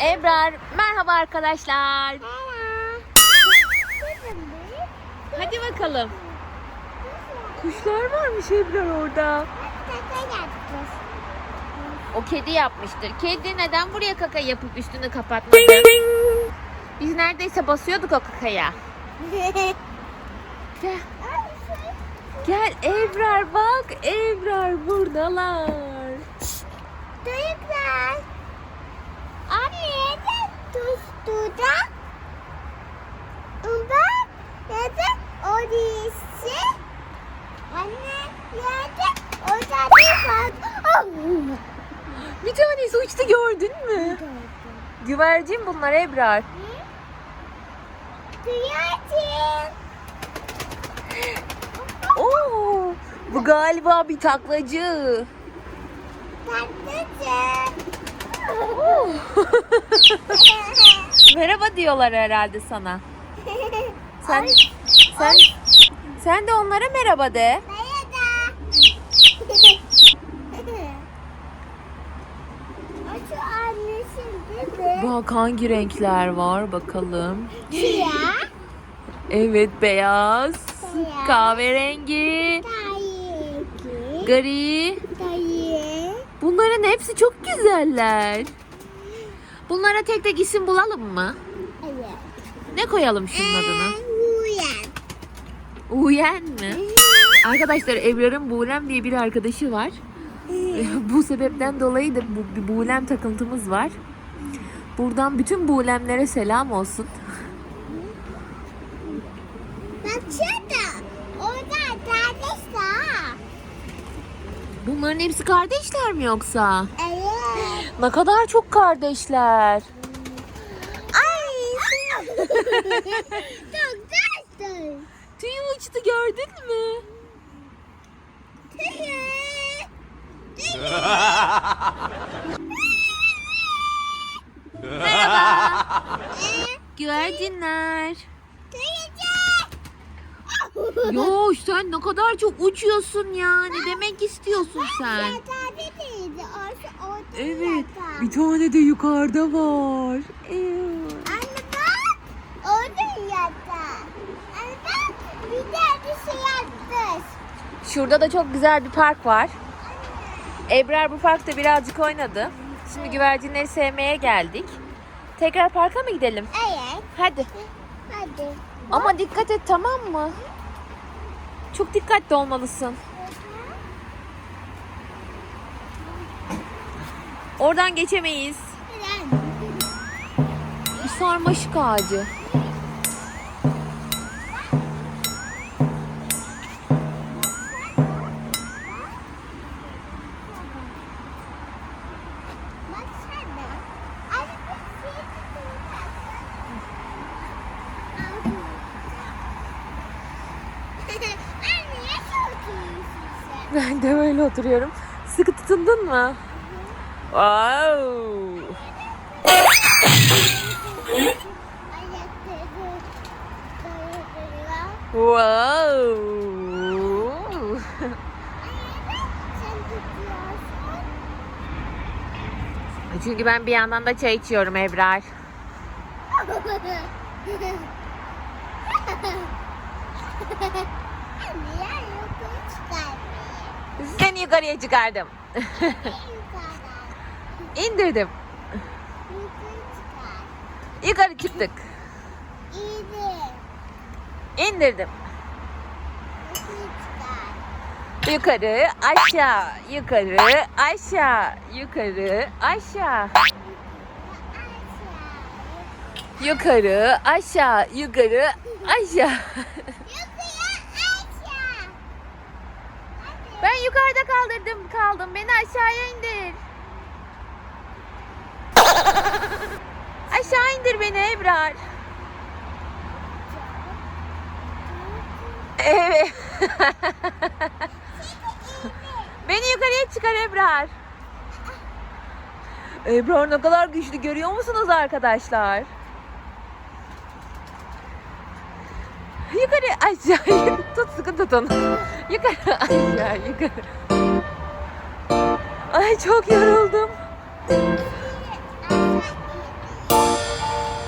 Ebrar, merhaba arkadaşlar. Hadi bakalım. Kuşlar varmış Ebrar orada. O kedi yapmıştır. Kedi neden buraya kaka yapıp üstünü kapatmadı? Biz neredeyse basıyorduk o kakaya. Gel, gel Ebrar bak. Ebrar buradalar. Çocuklar. Anne neden tuştu da? Bak neden orası? Anne neden orada bir var? Bir tanesi uçtu gördün mü? Güvercin bunlar Ebrar. Güvercin. Oo, bu galiba bir taklacı. Tatlıcı. Merhaba diyorlar herhalde sana. Sen sen sen de onlara merhaba de. Merhaba. O şu annesin değil mi? Bak hangi renkler var bakalım. Siyah. Evet beyaz, Siyah. kahverengi, gri. Bunların hepsi çok güzeller. Bunlara tek tek isim bulalım mı? Evet. Ne koyalım şunun adını? Uyan. Uyen mi? Arkadaşlar Ebrar'ın Buğlem diye bir arkadaşı var. bu sebepten dolayı da bu, bir Buğlem takıntımız var. Buradan bütün Buğlemlere selam olsun. Baksana. Orada kardeş. Bunların hepsi kardeşler mi yoksa? Evet. Ne kadar çok kardeşler. Ay. Çok tatlı. Tüyü uçtu gördün mü? Güvercinler. Yo sen ne kadar çok uçuyorsun ya. Ne demek istiyorsun sen? Evet. Bir tane de yukarıda var. Ew. Anne bak. Orada yatar. Anne bak. Bir de bir şey yapmış. Şurada da çok güzel bir park var. Ebrar bu parkta birazcık oynadı. Şimdi güvercinleri sevmeye geldik. Tekrar parka mı gidelim? Evet. Hadi. Hadi. Ama dikkat et tamam mı? Çok dikkatli olmalısın. Oradan geçemeyiz. Bir sarmaşık ağacı. Ben de böyle oturuyorum. Sıkı tutundun mu? Wow. Wow. Çünkü ben bir yandan da çay içiyorum Ebrar. Seni yukarıya çıkardım. İndirdim. Yukarı çıktık. İndirdim. Yukarı, aşağı, yukarı, aşağı. Yukarı, aşağı, yukarı, aşağı. Yukarı aşağı. Ben yukarıda kaldırdım kaldım. Beni aşağıya indir. Aşağı indir beni Ebrar. Evet. beni yukarıya çıkar Ebrar. Ebrar ne kadar güçlü görüyor musunuz arkadaşlar? Yukarı aşağı tut sıkı tutun. Yukarı aşağı yukarı. Ay çok yoruldum.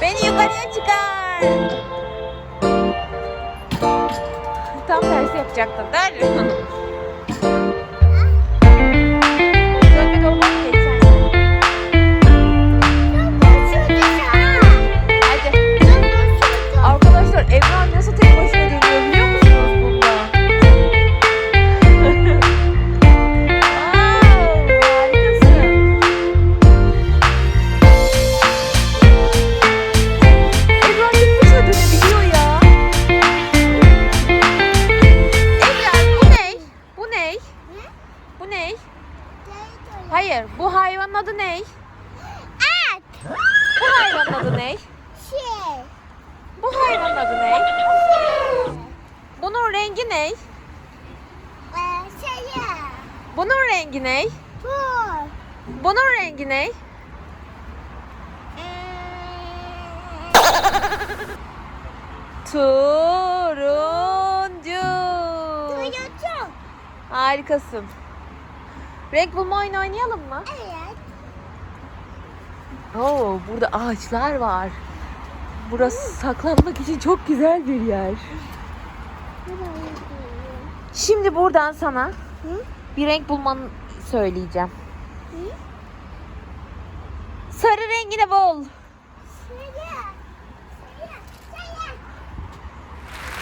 Beni yukarıya çıkar. Tam tersi yapacaktın değil rengi ne? Bunun rengi ne? Turuncu. Harikasın. Renk bulma oyunu oynayalım mı? Oo, burada ağaçlar var. Burası saklanmak için çok güzel bir yer. Şimdi buradan sana Hı? Bir renk bulmanı söyleyeceğim. Sarı rengini bul.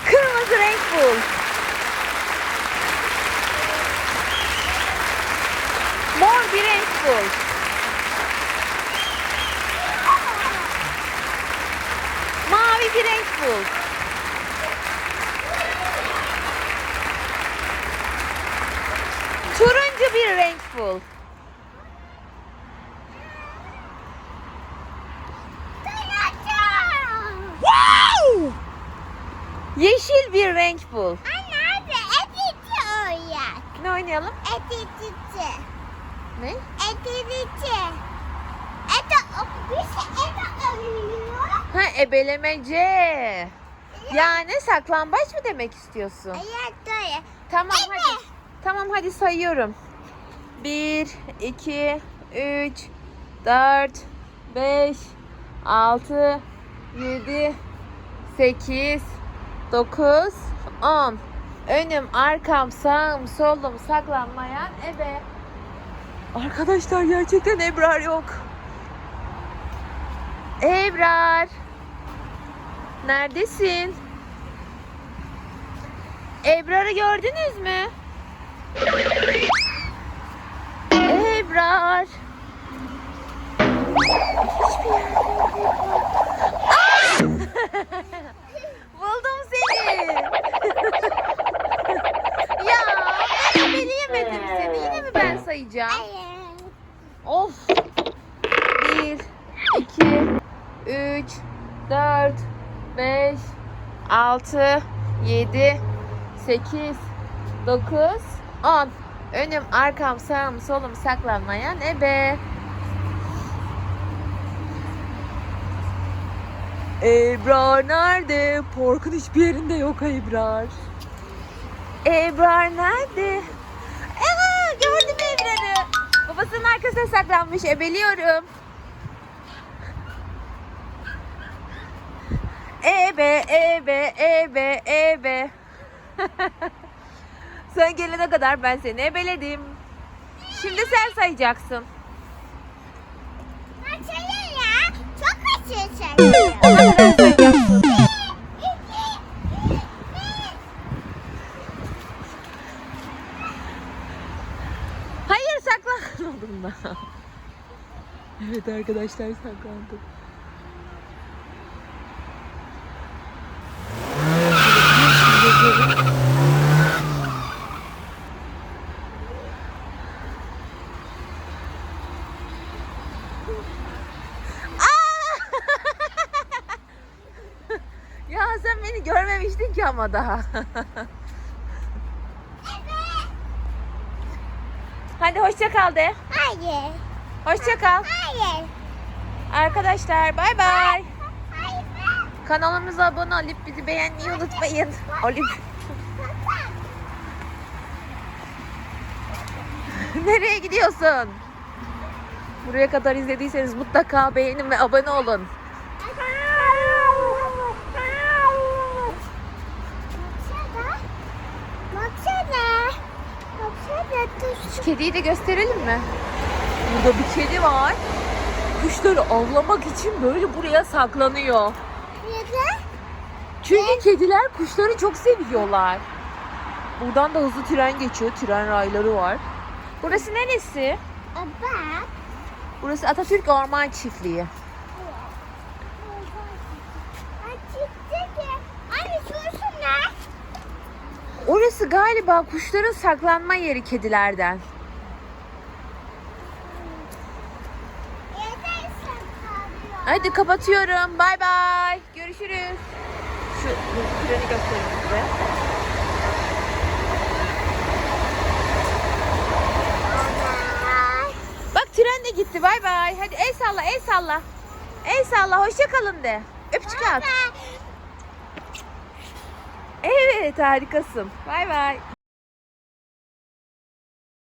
Kırmızı renk bul. Mor bir renk bul. Mavi bir renk bul. Turuncu bir renk bul. Yeşil bir renk bul. Ne oynayalım? Ne? Ha ebelemece. Yani saklambaç mı demek istiyorsun? Tamam hadi. Tamam hadi sayıyorum. 1, 2, 3, 4, 5, 6, 7, 8, 9, 10. Önüm, arkam, sağım, solum saklanmayan ebe. Arkadaşlar gerçekten Ebrar yok. Ebrar. Neredesin? Ebrar'ı gördünüz mü? Ah! Buldum seni. ya ben yemedim seni. Yine mi ben sayacağım? Of. 1, 2, 3, 4, 5, 6, 7, 8, 9, 10. Önüm, arkam, sağım, solum saklanmayan ebe. Ebrar nerede? Parkın hiçbir yerinde yok Ebrar. Ebrar nerede? Aa, gördüm Ebrar'ı. Babasının arkasına saklanmış. Ebeliyorum. Ebe, ebe, ebe, ebe. sen gelene kadar ben seni ebeledim. Şimdi sen sayacaksın. Ona kadar sayacaksın. Hayır saklanmadım da. Evet arkadaşlar saklandım. ya sen beni görmemiştin ki ama daha. Hadi hoşça kal de. Hayır. Hoşça kal. Hayır. Arkadaşlar bay bay. Kanalımıza abone olup bizi beğenmeyi unutmayın. Olup. Nereye gidiyorsun? Buraya kadar izlediyseniz mutlaka beğenin ve abone olun. Kediyi de gösterelim mi? Burada bir kedi var. Kuşları avlamak için böyle buraya saklanıyor. Neden? Çünkü kediler kuşları çok seviyorlar. Buradan da hızlı tren geçiyor. Tren rayları var. Burası neresi? Bak. Burası Atatürk Orman Çiftliği. Açıktı ki. Anne şurası ne? Orası galiba kuşların saklanma yeri kedilerden. Hadi kapatıyorum. Bay bay. Görüşürüz. Şu treni göstereyim size. Bak tren de gitti. Bay bay. Hadi el salla, el salla. El salla. Hoşça kalın de. Öpücük at. Baba. Evet, harikasın. Bay bay.